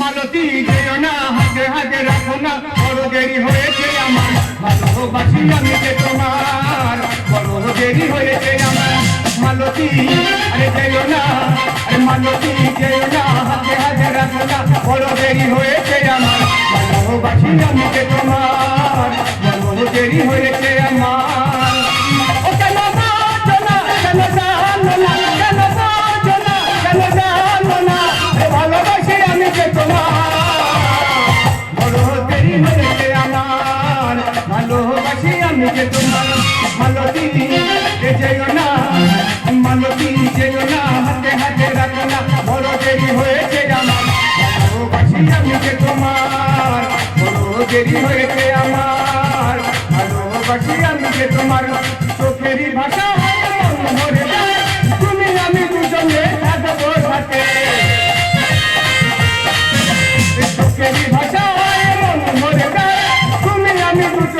মালতী যেও না হাতে হাতে রাখো না বড় দেরি হয়েছে আমার। ভালোবাসি আমি যে তোমার বড় দেরি হয়েছে আমার। মালতী, আরে যেও না, আরে মালতী যেও না হাতে হাতে রাখো না বড় দেরি হয়েছে আমার। ভালোবাসি আমি যে তোমার বড় দেরি হয়েছে আমার। ও কেন না কেন না হয়েছে আমার ভালোবাসি আমি যে তোমার মালতী এ যেও না মালতী যেও না হাতে হাতে রাখো না বড় দেরি হয়েছে আমার ভালোবাসি আমি যে তোমার বড় দেরি হয়েছে আমার ভালোবাসি আমি যে তোমার চোখেরই ভাষা তুমি আমি দুজনে থাকব ভাষা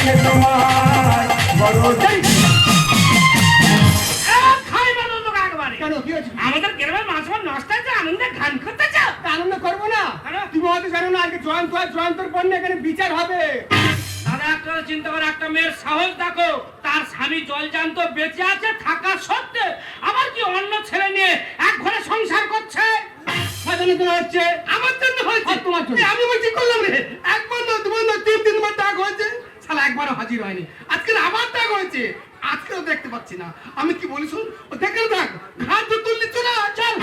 আমি তোমার বড় আমাদের গ্রামের মাছ মাছ নষ্ট হয়েছে আনন্দে গান করতে চাও আনন্দ করব না। তুমি হয়তো জানো না আজকে জয়ন্ত হয় জয়ন্তর পর এখানে বিচার হবে। দাদা একটা চিন্তা করে একটা মেয়ের সাহস দেখো তার স্বামী জলজান্ত বেঁচে আছে থাকা সত্ত্বে। আবার কি অন্য ছেলে নিয়ে এক ঘরে সংসার করছে? হচ্ছে। আমার জন্য হয়েছে। তোমার জন্য। আমি বলছি করলাম রে। একবার না দুবার না তিন তিনবার ডাক হয়েছে শালা একবারও হাজির হয়নি আজকে আবার ডাক হয়েছে আজকেও দেখতে পাচ্ছি না আমি কি বলি শুন ও দেখে থাক ঘাট তো তুললি চলে আয়, চল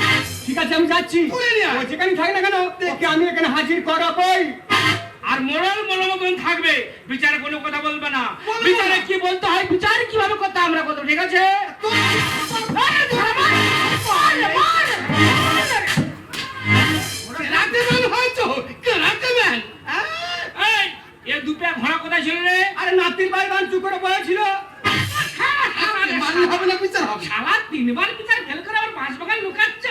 ঠিক আছে আমি যাচ্ছি তুলে নিয়ে ও যেখানে থাকি না কেন ওকে আমি এখানে হাজির করাবই আর মোড়ল মতন থাকবে বিচারে কোনো কথা বলবে না বিচারে কি বলতে হয় বিচার কীভাবে হয় আমরা কত ঠিক আছে তো-। রাতে হয়েছো রাতে এ দুপে ঘোড়া কোথায় ছিল রে? আরে নাতির ভাই গান চুপ করে বলেছিল মারলে হবে না বিচার হবে। শালা তিনবার বিচার ফেল করে আবার পাঁচ বাগান লুকাচ্ছ?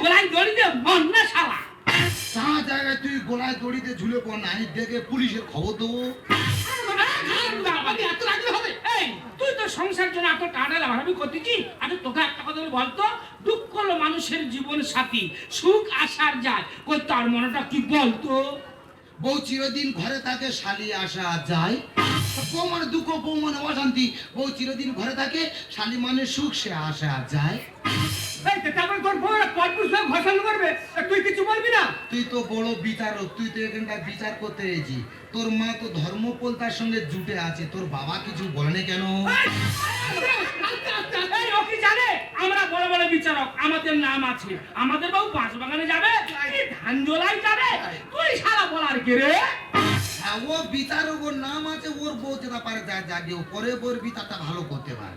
গোলায় দড়ি দিয়ে বন্যা শালা। তা জায়গায় তুই গোলায় দড়িতে ঝুলে পড় না আমি দেখে পুলিশের খবর দেবো। এত রাখলে হবে এই তুই তো সংসার জন্য এত টানা লাভাবি করতেছি আচ্ছা তোকে একটা কথা বলি বলতো দুঃখ হলো মানুষের জীবন সাথী সুখ আসার যায় কই তার মনটা কি বলতো? বউ চিরদিন ঘরে থাকে শালি আসা যায়। কোমর দুঃখ মানে অশান্তি, বউ চিরদিন ঘরে থাকে শালি মানে সুখ সে আসা যায়। তারপরে তোর বউ পরপুর সব ঘোষণা করবে তুই কিছু বলবি না? তুই তো বড় বিচারক তুই তো এখানকার বিচার করতে এসেছি তোর মা তো ধর্মপন্থার সঙ্গে জুটে আছে তোর বাবা কিছু বলেনি কেন? এই জানে? আমরা বড় বড় বিচারক আমাদের নাম আছে। আমাদের বাবু বাঁশ বাগানে যাবে ধান জোলাই যাবে। তুই সারা বলার কে রে? ও বিচারক ওর নাম আছে ওর বউ যেটা পারে যা জাগে ও পরে বউর বিচারটা ভালো করতে পারে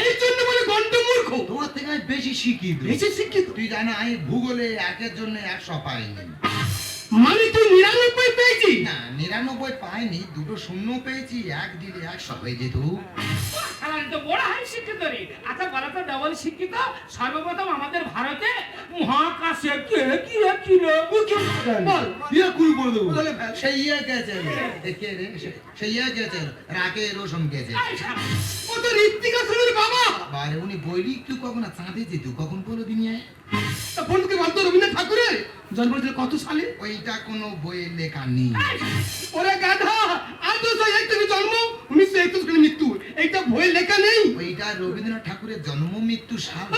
এই জন্য বলে গন্ড মূর্খ তোমার থেকে আমি বেশি শিক্ষিত। বেশি শিক্ষিত? তুই জানো আমি ভূগোলে একের জন্য একশো পাইনি মানে তুই নিরানব্বই পেয়েছি। না নিরানব্বই পাইনি দুটো শূন্য পেয়েছি এক দিলে একশো হয়ে যেত। তো বড় হাই শিক্ষিত রে আচ্ছা বলা তো ডবল শিক্ষিত সর্বপ্রথম আমাদের ভারতে মহাকাশে কে কি ছিল বল। ইয়ে কুড়ি করে দেবো। সেই ইয়ে গেছে। কে? রে? সেই ইয়ে গেছে। রাকে রোশন গেছে। ও তো ঋত্বিকা বাবা। বারে উনি বইলি তুই কখন চাঁদে যেত কখন বলো দিন বন্ধুকে ভাবতো রবীন্দ্রনাথ ঠাকুরের জন্ম হয়েছিল কত সালে? ওইটা কোনো বইয়ের লেখা নেই। ওরে গাধা আর তো তুমি জন্ম? উনিশশো একত্রিশ সালে মৃত্যু। এইটা বই লেখা নেই। ওইটা রবীন্দ্রনাথ ঠাকুরের জন্ম মৃত্যু সাল।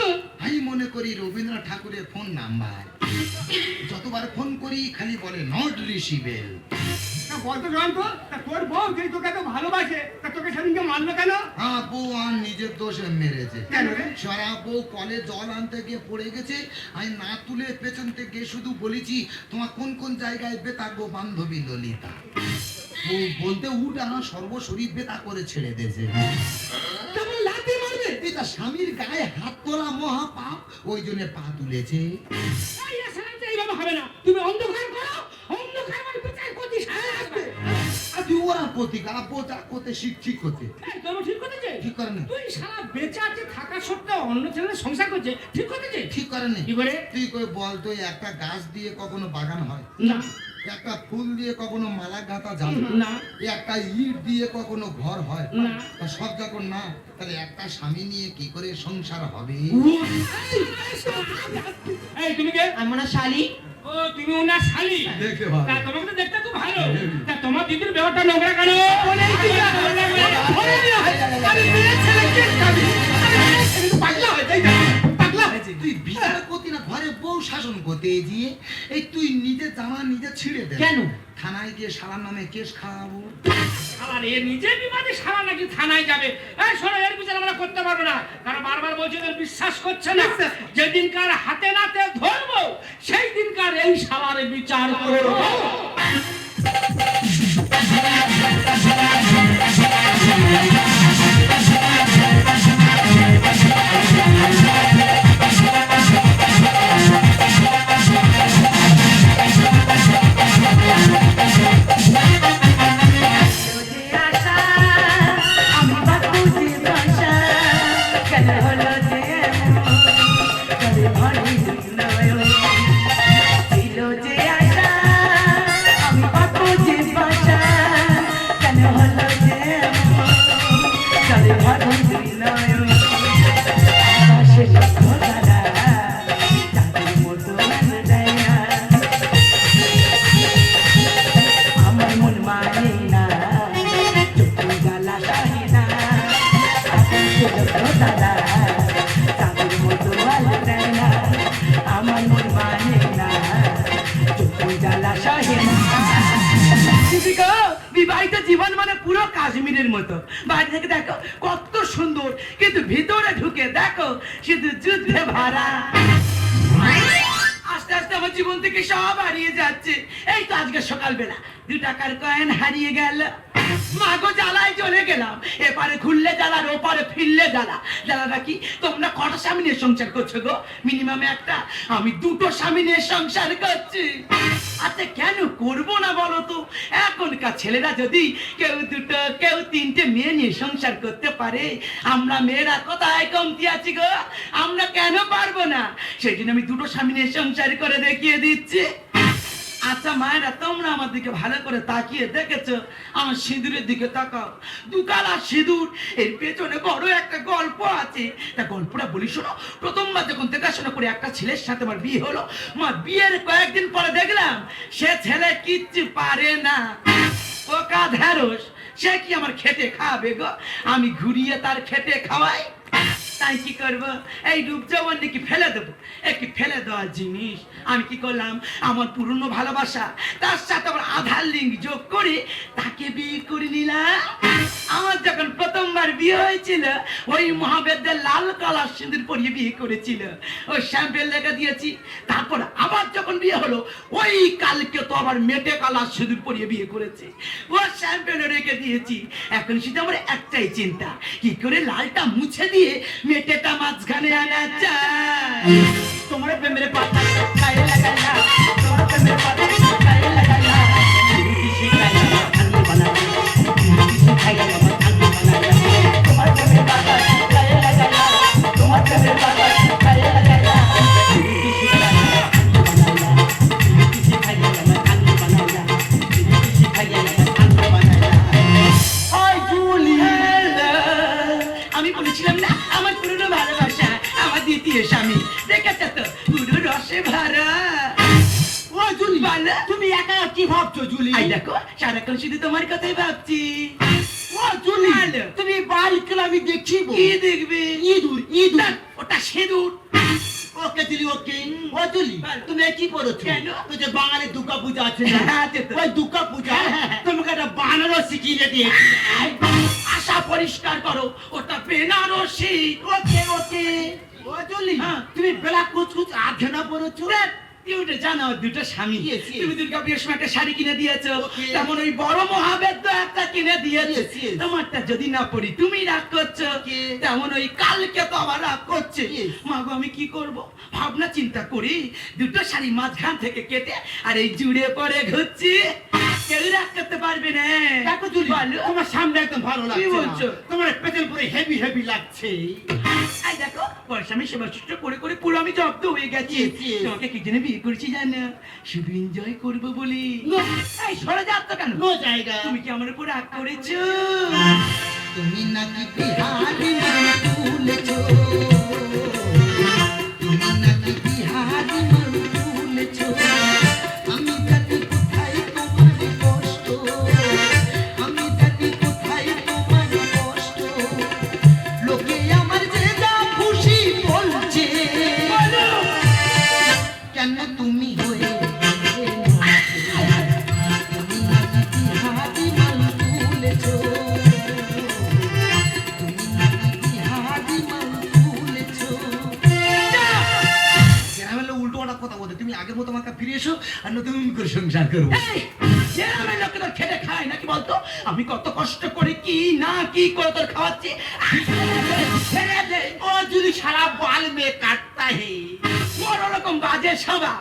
আমি মনে করি রবীন্দ্রনাথ ঠাকুরের ফোন নাম্বার। যতবার ফোন করি খালি বলে নট রিসিভেল বলতো জয়ন্ত তোর বউ তোকে এত ভালোবাসে তা তোকে সেদিনকে মারলো কেন? হ্যাঁ বউ আর নিজের দোষে মেরেছে? সারা বউ কলে জল আনতে গিয়ে পড়ে গেছে আমি না তুলে পেছন থেকে শুধু বলেছি তোমার কোন কোন জায়গায় বেতা গো বান্ধবী ললিতা? বলতে উঠ আমার সর্বশরীর বেতা করে ছেড়ে দিয়েছে। স্বামীর গায়ে হাত তোলা মহা পাপ ওই জন্য পা তুলেছে। তুই ওরা করতে ঠিক তুই সারা থাকা অন্য সংসার করছে। ঠিক ঠিক করে বল তুই একটা গাছ দিয়ে কখনো বাগান হয়? না। একটা ফুল দিয়ে কখনো মালা গাঁথা যাবে না। একটা ইট দিয়ে কখনো ঘর হয়। না। সব যখন না তাহলে একটা স্বামী নিয়ে কি করে সংসার হবে? এই তুমি কে? শালি। ও তুমি ওনার শালি? দেখতে ভালো। তা তোমাকে তো দেখতে খুব ভালো। তা তোমার দিদির ব্যাপারটা নোংরা কেন? আরে মেয়ে ছেলে কে খাবি শাসন করতে গিয়ে এই তুই নিজে জামা নিজে ছিঁড়ে দে। কেন? থানায় গিয়ে শালার নামে কেস খাওয়াবো। আবার এ নিজে বিমানে সারা নাকি থানায় যাবে? এই শোনো এর বিচার আমরা করতে পারব না। কারণ বারবার বলছে ওদের বিশ্বাস করছে না। করছে। যেদিনকার হাতে নাতে ধরবো সেই দিনকার এই সালার বিচার করব। রোজে বিবাহিত জীবন মানে থেকে দেখো, কত সুন্দর, কিন্তু ভিতরে ঢুকে দেখো, শুধু ভরা। আস্তে আস্তে আমার জীবন থেকে সব হারিয়ে যাচ্ছে। এই তো আজকে সকালবেলা। দু টাকার কয়েন হারিয়ে গেল। মাগো জ্বালায় চলে গেলাম। এপারে ওপারে ফিরলে জ্বালা। জ্বালাটা কি? তোমরা স্বামী নিয়ে সংসার করছ গো? মিনিমাম একটা। আমি দুটো স্বামী নিয়ে সংসার করছি। আচ্ছা কেন করব না বলো তো? এখনকার ছেলেরা যদি কেউ দুটো, কেউ তিনটে মেয়ে নিয়ে সংসার করতে পারে, আমরা মেয়েরা কোথায় কমতি আছি গো? আমরা কেন পারব না? সেই জন্য আমি দুটো স্বামী নিয়ে সংসার করে দেখিয়ে দিচ্ছি। আচ্ছা মায়েরা, তোমরা আমার দিকে ভালো করে তাকিয়ে দেখেছ? আমার সিঁদুরের দিকে তাকাও। দুকালা সিঁদুর, এর পেছনে বড় একটা গল্প আছে। তা গল্পটা বলি, শোনো। প্রথমবার যখন দেখাশোনা করে একটা ছেলের সাথে আমার বিয়ে হলো, মা, বিয়ের কয়েকদিন পরে দেখলাম, সে ছেলে কিচ্ছু পারে না। পোকা ঢেঁড়স, সে কি আমার খেটে খাওয়াবে গো? আমি ঘুরিয়ে তার খেটে খাওয়াই। তাই কি করব? এই নাকি ফেলে দেবো। একটি ফেলে জিনিস। আমি কি করলাম? আমার পুরনো ভালোবাসা, তার সাথে আমার আধার লিঙ্ক যোগ করে তাকে বিয়ে করে নিলাম। আমার যখন প্রথমবার বিয়ে হয়েছিল, ওই লাল কালার সিঁদুর পরিয়ে বিয়ে করেছিল। ওই লেগে দিয়েছি। তারপর আবার যখন বিয়ে হলো, ওই কালকে তো আবার মেটে কালার সিঁদুর পরিয়ে বিয়ে করেছে। ও শ্যাম্পেল রেখে দিয়েছি। এখন শুধু আমার একটাই চিন্তা। কি করে লালটা মুছে দিয়ে মেটেটা মাঝখানে আনা যায় তোমার প্রেমের পাতা গায়ে লাগালা তোমার প্রেমের পাতা গায়ে লাগালা তুমি শিখাই আমার আলু বানালা তুমি শিখাই আমার আলু বানালা তোমার প্রেমের পাতা গায়ে লাগালা তোমার প্রেমের পাতা শুধু তোমার কথাই ভাবছি। তুমি বাড়ি গেলে আমি দেখছি কি দেখবে? ইঁদুর ইঁদুর। ওটা সিঁদুর। ওকে দিলি ওকে। ও দিলি তুমি কি কেন? তো যে বাঙালি দুর্গা পূজা আছে না? হ্যাঁ, ওই দুর্গা পূজা হ্যাঁ, হ্যাঁ। তোমাকে একটা বানানো শিখিয়ে দিয়েছি। আশা পরিষ্কার করো ওটা বেনারসি। ওকে ওকে। ও জলি। তুমি বেলা কুচকুচ আধেনা পড়েছো ইউটে জানো দুটো স্বামী. তুমি দুর্গা বিয়ের সময় একটা শাড়ি কিনে দিয়েছ। তেমন ওই বড় মহাবেদ্য একটা কিনে দিয়েছ. তোমারটা যদি না পড়ি তুমি রাগ করছ. তেমন ওই কালকে তো আবার রাগ করছে। মা মাগো আমি কি করব? ভাবনা চিন্তা করি দুটো শাড়ি মাঝখান থেকে কেটে আর এই জুড়ে পরে ঘুরছি। কেউ রাগ করতে পারবে না। দেখো জুলি বলো। তোমার সামনে একদম ভালো কি বলছো? তোমার পেছন পুরো হেভি হেভি লাগছে। এই দেখো পয়সা আমি করে করে পুরো আমি জব্দ হয়ে গেছি। Yes, yes. তোমাকে কি জন্য বিয়ে করেছি জানো? শুধু এনজয় করব বলি। এই সরে যাচ্ছ কেন? নো জায়গা। তুমি কি আমার উপর রাগ করেছ? তুমি নাকি বিহারি তুমি নাকি বিহারি এসো আর নতুন করে সংসার করব। এই, গ্রামের লোকেরা খেটে খায় নাকি বলতো? আমি কত কষ্ট করে কি না কি করে তোর খাওয়াচ্ছি? ও যদি সারা বাল মেয়ে কাটতা হে বড় রকম বাজে স্বভাব।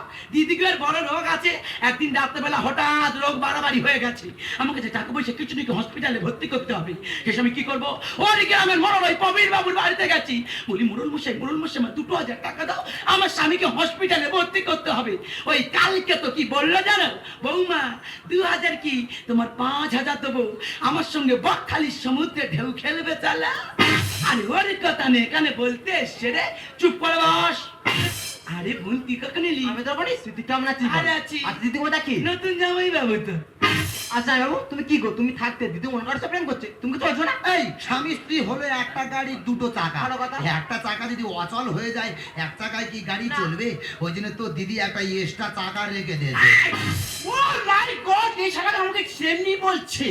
বড় রোগ আছে। একদিন রাত্রেবেলা হঠাৎ রোগ বাড়াবাড়ি হয়ে গেছে। আমাকে যে টাকা পয়সা কিছু নাকি হসপিটালে ভর্তি করতে হবে। কি করব? গ্রামের মরল ওই প্রবীর বাবুর বাড়িতে গেছি। বলি, মুরুল মশাই মুরুল মশাই আমার দুটো হাজার টাকা দাও। আমার স্বামীকে হসপিটালে ভর্তি করতে হবে। ওই কালকে তো কি বলল জানো? বৌমা, দু হাজার কি? তোমার পাঁচ হাজার দেবো। আমার সঙ্গে বকখালি সমুদ্রে ঢেউ খেলবে, চালা। আর ওর কথা নেই, এখানে বলতে এসছে রে। চুপ করে বস। আরে বোন তুই কখন এলি আমি তো বলি তুই কেমন আছিস আরে আছি। আর দিদি কোথা কি নতুন জামাই বাবু তো। আচ্ছা বাবু তুমি কি গো? তুমি থাকতে দিদি প্রেম করছে। তুমি চলছো না? এই স্বামী স্ত্রী হলো একটা গাড়ির দুটো চাকা। ভালো কথা। একটা চাকা যদি অচল হয়ে যায় এক চাকায় কি গাড়ি চলবে? ওই জন্য তো দিদি একটা এক্সট্রা চাকা রেখে দিয়েছে ও মাই গড এই শাখাটা আমাকে সেমনি বলছে?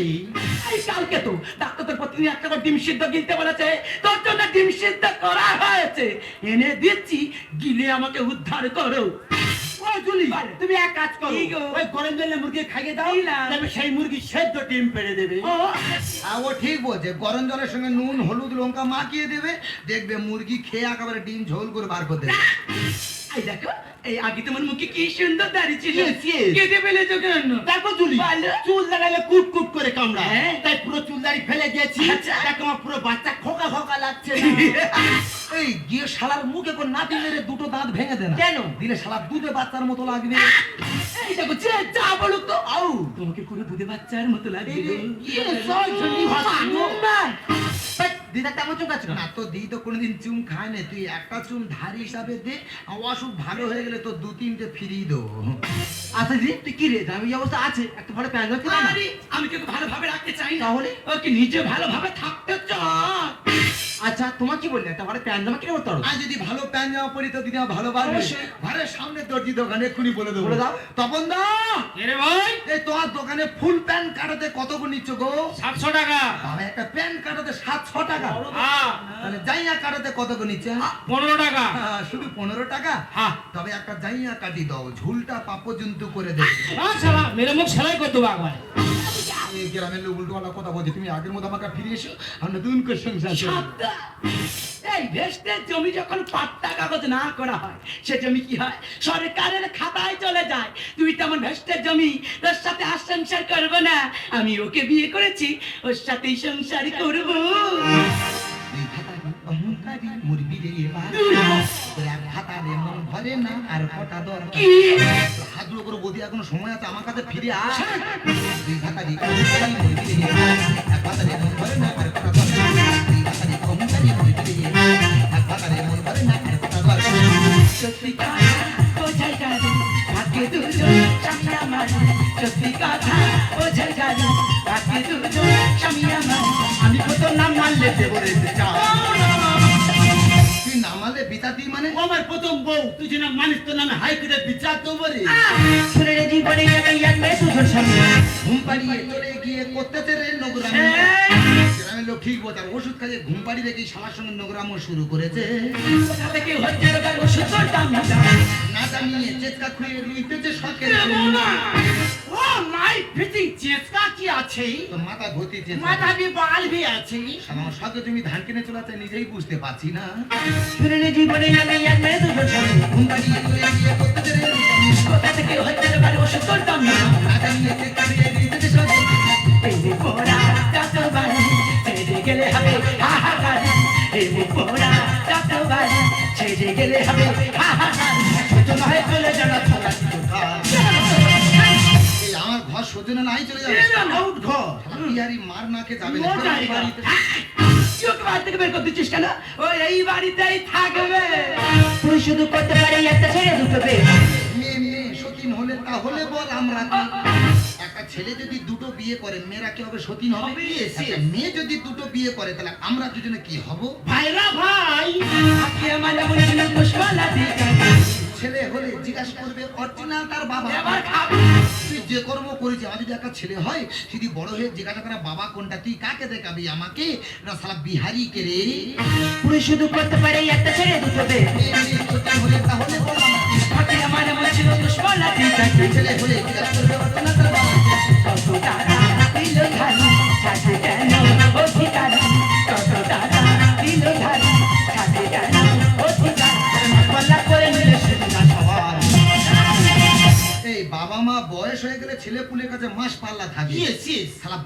এই কালকে তো ডাক্তার তোর প্রতিদিন একটা করে ডিম সিদ্ধ গিলতে বলেছে। তোর জন্য ডিম সিদ্ধ করা হয়েছে। এনে দিচ্ছি গিলে আমাকে উদ্ধার করো। জুলি তুমি এক কাজ করো। ওই গরম জলে মুরগি খাইয়ে দাও। তবে সেই মুরগি সেদ্ধ ডিম পেড়ে দেবে। ও ঠিক বলছে গরম জলের সঙ্গে নুন হলুদ লঙ্কা মাখিয়ে দেবে দেখবে মুরগি খেয়ে একেবারে ডিম ঝোল করে বার করে দেবে। দেখো এই আগে তোমার মুখে কি সুন্দর দাড়ি ছিল? Yes, yes. কেটে ফেলেছো কেন? দেখো জুলি চুল লাগালে কুট কুট করে কামড়া হ্যাঁ। তাই পুরো চুল দাড়ি ফেলে আচ্ছা। দেখো আমার পুরো বাচ্চা খোকা খোকা লাগছে এই গিয়ে শালার মুখে করে নাতি মেরে দুটো দাঁত ভেঙে দেন কেন? দিলে শালা দুধে বাচ্চার মতো লাগবে। এই দেখো যা বলুক তো। আউ তোমাকে পুরো দুধে বাচ্চার মতো লাগবে গো। সব জন্যই ভাষা গো। দিদা তেমন চোখ আছে? না তো দিই তো কোনোদিন চুম খায় না। তুই একটা চুম ধারি হিসাবে দে অসুখ ভালো হয়ে গেলে তো দু তিনটে ফিরিয়ে দেবো। আচ্ছা তুই কি রে? আমি অবস্থা আছে। একটা ভালো আমি কিন্তু ভালোভাবে রাখতে চাই না। তাহলে? ওকে নিজে ভালোভাবে থাকতে চাই আচ্ছা তোমার কি বললে? একটা ভালো প্যান্ট জামা কিনে করতে পারো আর যদি ভালো প্যান্ট জামা পরি তো দিদি আমার ভালো পারবে ঘরের সামনে দর্জি দোকানে এক্ষুনি বলে দেবো। বলে দাও। তপন দা এরে ভাই? এই তোমার দোকানে ফুল প্যান্ট কাটাতে কত করে নিচ্ছ গো? সাতশো টাকা। বাবা একটা প্যান্ট কাটাতে সাতশো টাকা। হ্যাঁ। তাহলে জাইয়া কাটাতে কত করে নিচ্ছে পনেরো টাকা। হ্যাঁ, শুধু পনেরো টাকা? হ্যাঁ। তবে একটা জাইয়া কাটি দাও ঝুলটা পা পর্যন্ত করে দেবে। শালা মেরে মুখ সেলাই করে দেবো একবার। এই গ্রামের লোক উল্টো কথা বলছে। তুমি আগের মতো আমাকে ফিরে এসো আর নতুন করে। সংসার। এই ভেস্টের জমি যখন পাট্টা কাগজ না করা হয় সে জমি কি হয়? সরকারের খাতায় চলে যায়। তুই তেমন ভেস্টের জমি তোর সাথে আর সংসার করব না। আমি ওকে বিয়ে করেছি ওর সাথেই সংসার করব। সময় আছে আমার কাছে ফিরে আস সত্যি কথা বোঝাই গেল ভাগ্যে দুজন স্বামী আমার সত্যি কথা বোঝাই গেল ভাগ্যে দুজন স্বামী আমার আমি কত নাম মানলে দেবো রে তুই নামালে বিতা দিই মানে আমার প্রথম বউ তুই যেন মানুষ তোর নামে হাইকোর্টের বিচার দেবো রে। ছেলে জীবনে আমি এক মেয়ে দুজন স্বামী ঘুম পাড়িয়ে চলে গিয়ে করতেছে রে লোক ঠিক আর ওষুধ খাইয়ে ঘুম পাড়িয়ে রেখে শালার সঙ্গে নোংরামো শুরু করেছে। কোথা থেকে হচ্ছে রোগার ওষুধ দাম না। জানিয়ে চেষ্টা খুঁয়ে রুইতেছে শখের ও মাই ফিটিং চেষ্টা কি আছে? তো মাথা ঘটিছে মাথা বি বাল ভি আছে। আমার শখে তুমি ধান কিনে চলাতে নিজেই বুঝতে পারছি না। জীবনে আমি মেয়ে ঘুম পাড়িয়ে চলে গিয়ে করতেছে রে নোংরামি। কোথা থেকে হচ্ছে রোগার ওষুধ দাম না। জানিয়ে চেষ্টা খুঁয়ে রুইতেছে পোড়া ছেড়ে গেলে হবে হা হা হা ছোট নয় চলে যাবে আমার ঘর সজনে নাই চলে যাবে। আউট ঘর। বিহারি মার নাকে যাবে না? মোটাই এই বাড়িতে চোখ বাড়ি থেকে বের করে দিচ্ছিস কেন? ও এই বাড়িতেই থাকবে। পুরুষ শুধু করতে পারে একটা ছেড়ে দুটো মেয়ে মেয়ে সতীন হলে তাহলে বল আমরা ছেলে যদি দুটো বিয়ে করে মেয়েরা কি হবে? সতীন হবে yes. মেয়ে যদি দুটো বিয়ে করে তাহলে আমরা দুজনে কি হব? ভাইরা ভাই আজকে আমার যেমন ছিল পুষ্পালা দিকা ছেলে হলে জিজ্ঞাসা করবে অরিজিনাল তার বাবা? এবার খাব। তুই যে কর্ম করেছি আমার যদি একটা ছেলে হয় যদি বড় হয়ে জিজ্ঞাসা করে বাবা কোনটা তুই কাকে দেখাবি আমাকে? না সালা বিহারি কে রে? পুরুষ শুধু করতে পারে একটা ছেড়ে দুটো মেয়ে সতীন হলে তাহলে বল। আমরা আজকে আমার যেমন ছিল পুষ্পালা দিকা ছেলে হলে জিজ্ঞাসা করবে অরিজিনাল তার বাবা? কত মাস পাল্লা থাকে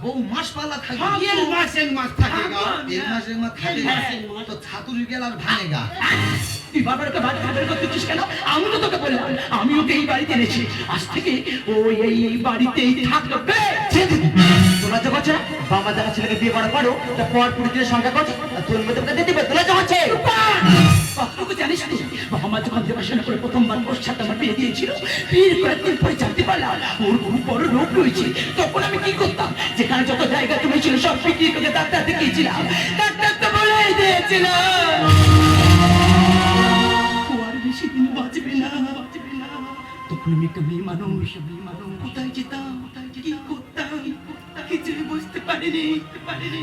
বউ মাস পাল্লা থাকে এর মাস থাকে গা এক মাস থাকে তো ছাতুর গেল আর ভাঙে গা তুই বাবার ওকে বাড়ি খাবার করতেছিস কেন? আমি তো তোকে বললাম আমি ওকে এই বাড়িতে এনেছি আজ থেকে ও এই এই বাড়িতেই থাকবে। তোলা যে করছে বাবা দেখা ছেলেকে বিয়ে করার পরও তা পর পুরুষের সংখ্যা করছে আর তোর মধ্যে দিতে তোলা যে হচ্ছে তখন আমি কি আমি মানুষ কোথায় যেতাম? কোথায় কি করতাম? কিছুই বুঝতে পারিনি।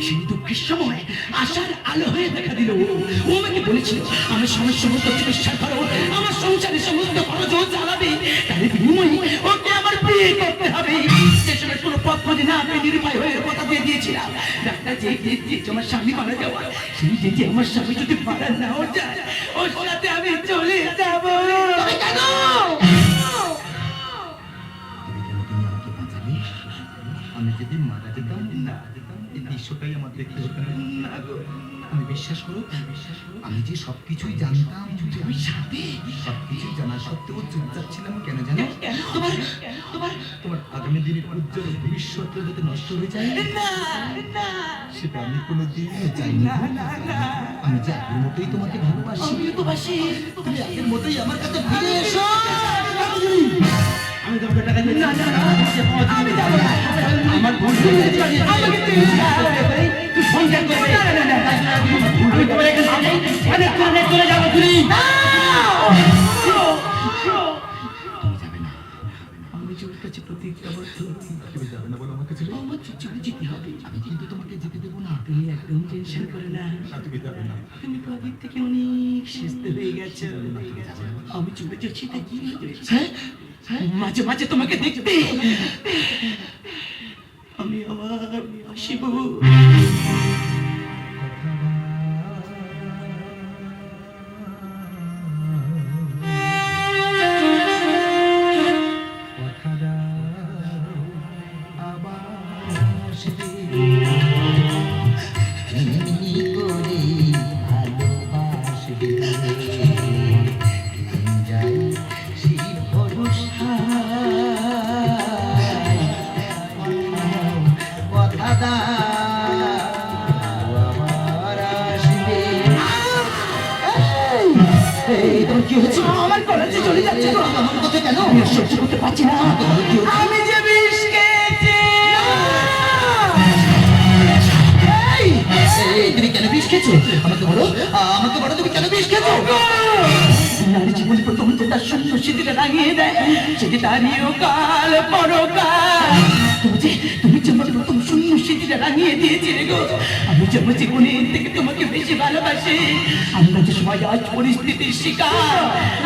সেই দুঃখের সময় আশার আলো হয়ে দেখা দিল। ও আমাকে বলেছিল আমার সমস্ত সমস্ত চিকিৎসা করো আমার সংসারের সমস্ত খরচ ও চালাবে তাহলে বিনিময়ে ওকে আমার বিয়ে করতে হবে। সে সময় কোনো পথ খুঁজে না পেয়ে নিরুপায় হয়ে কথা দিয়ে দিয়েছিলাম। ডাক্তার যে যে আমার স্বামী মারা যাওয়া সেই যে যে আমার স্বামী যদি মারা নাও যায় ওর সাথে আমি চলে যাব। কেন? আমি যদি মারা যেতাম না এই দৃশ্যটাই আমার দেখতে হতো না। আমি বিশ্বাস করো বিশ্বাস করো। আমি যে সবকিছুই জানতাম তুমি সাথে সবকিছুই জানা সত্ত্বেও চুপচাপ ছিলাম কেন জানো? তোমার তোমার তোমার? আগামী দিনের উজ্জ্বল ভবিষ্যৎটা যাতে নষ্ট হয়ে যায়। না না। সেটা আমি কোনোদিন চাইনি আমি যে আগের মতোই তোমাকে ভালোবাসি। আমিও তো বাসি তুমি আগের মতোই আমার কাছে ফিরে এসো। আমি তোমাকে টাকা দিই না না না আমি যাব না আমার ভুল হয়ে গেছে আমাকে তুই তুই ফোন কেন না না না আমি তোমার এখানে অনেক দূরে চলে যাব তুমি আমি চলে হয়ে যাচ্ছি? মাঝে মাঝে তোমাকে দেখবে আমি আবার আসিব আমি করতে পারছি না। আমি যে বিষ খেয়েছি। তুমি কেন বিষ খেয়েছো? আমাকে বলো আমাকে বলো তুমি কেন বিষ খেয়েছো? নারী জীবন প্রথম যে তার রাঙিয়ে দেয় সেটি তারিও কাল পরকাল। তুমি যে তুমি যে আমার প্রথম শূন্য স্মৃতিটা রাঙিয়ে দিয়েছিলে গো। আমি যে আমার জীবনের থেকে তোমাকে বেশি ভালোবাসি। আমরা যে সবাই আজ পরিস্থিতির শিকার।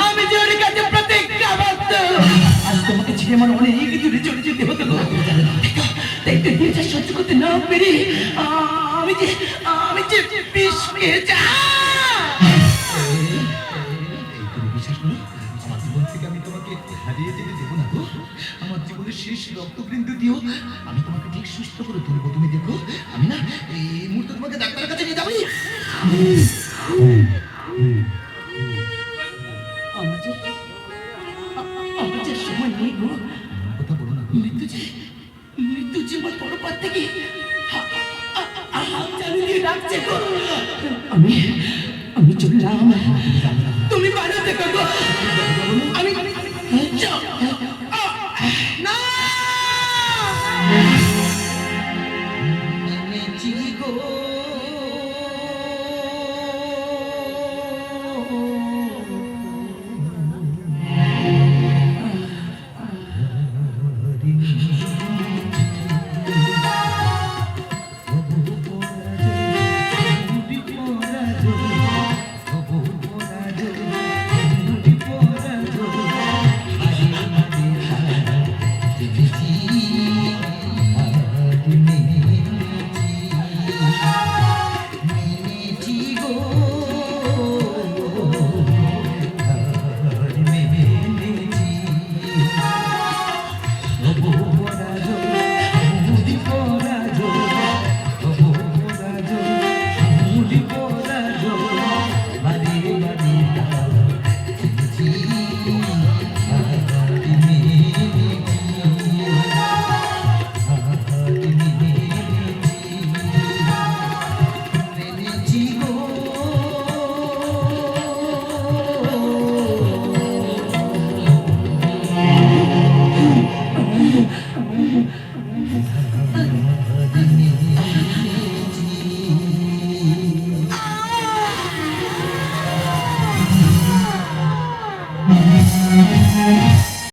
আমি যে ওর কাছে প্রতিজ্ঞাবদ্ধ। আজ তোমাকে ছেড়ে আমার অনেক দূরে চলে যেতে হতো তাই তো নিজে সহ্য করতে না পেরে আমি যে আমি যে বিষ যা। বিশ্বাস আমার জীবন থেকে আমি তোমাকে হারিয়ে দেবো না আমার শেষ দিও। আমি তোমাকে ঠিক সুস্থ করে তুলবো, তুমি দেখো। আমি না, এই মুহূর্তে তোমাকে ডাক্তারের কাছে নিয়ে যাব।